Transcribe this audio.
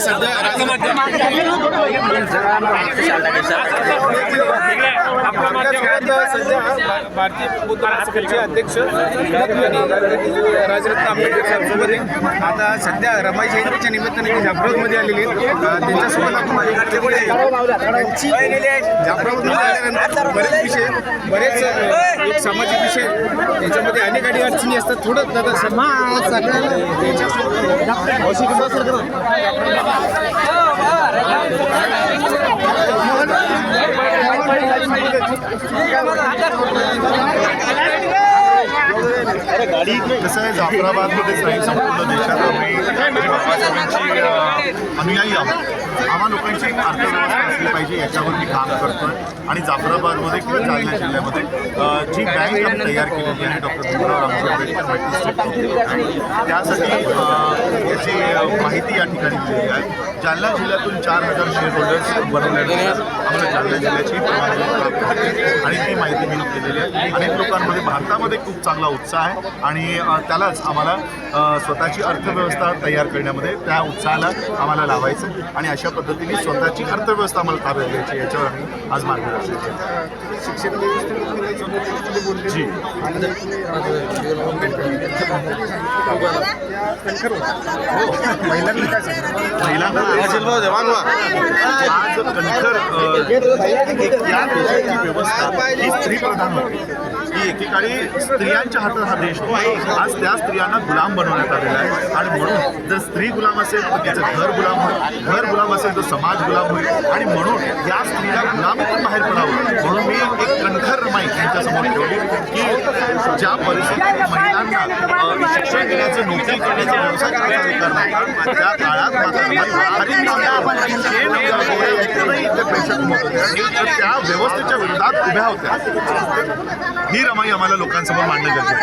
सध्या सध्या भारतीय बौद्ध अध्यक्ष राजरत्न आंबेडकर साहेबांसोबत आता सध्या रमाई जयंतीच्या निमित्ताने ते जाफराबादमध्ये आलेले आहेत. अं, त्यांच्यासोबत आपण माझ्याकडे त्यांची जाफराबादमध्ये आल्यानंतर बरेच विषय बरेच एक सामाजिक विषय त्याच्यामध्ये अनेक अडी अडचणी असतात थोडं दादा समाज सगळ्याला कसं आहे जाफराबादमध्येच नाही संपूर्ण देशात आम्ही अनुयायी आहोत. आम्हा लोकांची अर्थव्यवस्था असली पाहिजे याच्यावर मी काम करतोय. आणि जाफराबादमध्ये किंवा जालना जिल्ह्यामध्ये जी बँक आम्ही तयार केलेली आहे डॉक्टर भीमराव रामजी आंबेडकर त्यासाठी याची माहिती या ठिकाणी दिलेली आहे. जालना जिल्ह्यातून चार हजार शेअर होल्डर्स बनवल्यानंतर आम्हाला जालना जिल्ह्याची प्राप्त आणि ती माहिती मी केलेली आहे. अनेक लोकांमध्ये भारतामध्ये खूप चांगला उत्साह आहे. आणि त्यालाच आम्हाला स्वतःची अर्थव्यवस्था तयार करण्यामध्ये त्या उत्साहाला आम्हाला लावायचं आहे. आणि अशा पद्धतीने स्वतःची अर्थव्यवस्था आम्हाला ताब्यात घ्यायची याच्यावर आम्ही आज मार्गदर्शन केलं शिक्षण जी. आज कणखर या देशाची व्यवस्था ही स्त्री प्रधान होती एकेकाळी स्त्रियांच्या हातात हा देश होता आज त्या स्त्रियांना गुलाम बनवण्यात आलेला आहे आणि म्हणून जर स्त्री गुलाम असेल तर तिचं घर गुलाम होईल घर गुलाम असेल तर समाज गुलाम होईल. आणि म्हणून या स्त्रीला गुलामीतून बाहेर पडावं म्हणून मी एक कणखर रमाई त्यांच्यासमोर ठेवली की ज्या परिस्थितीत महिलांना अ, शिक्षण घेण्याचं नोकरी करण्याचं व्यवसाय करायचा त्या काळात पैसे कमवत होत्या. तर त्या व्यवस्थेच्या विरोधात उभ्या होत्या. ही रमाई आम्हाला लोकांसमोर मांडणं गरजेचं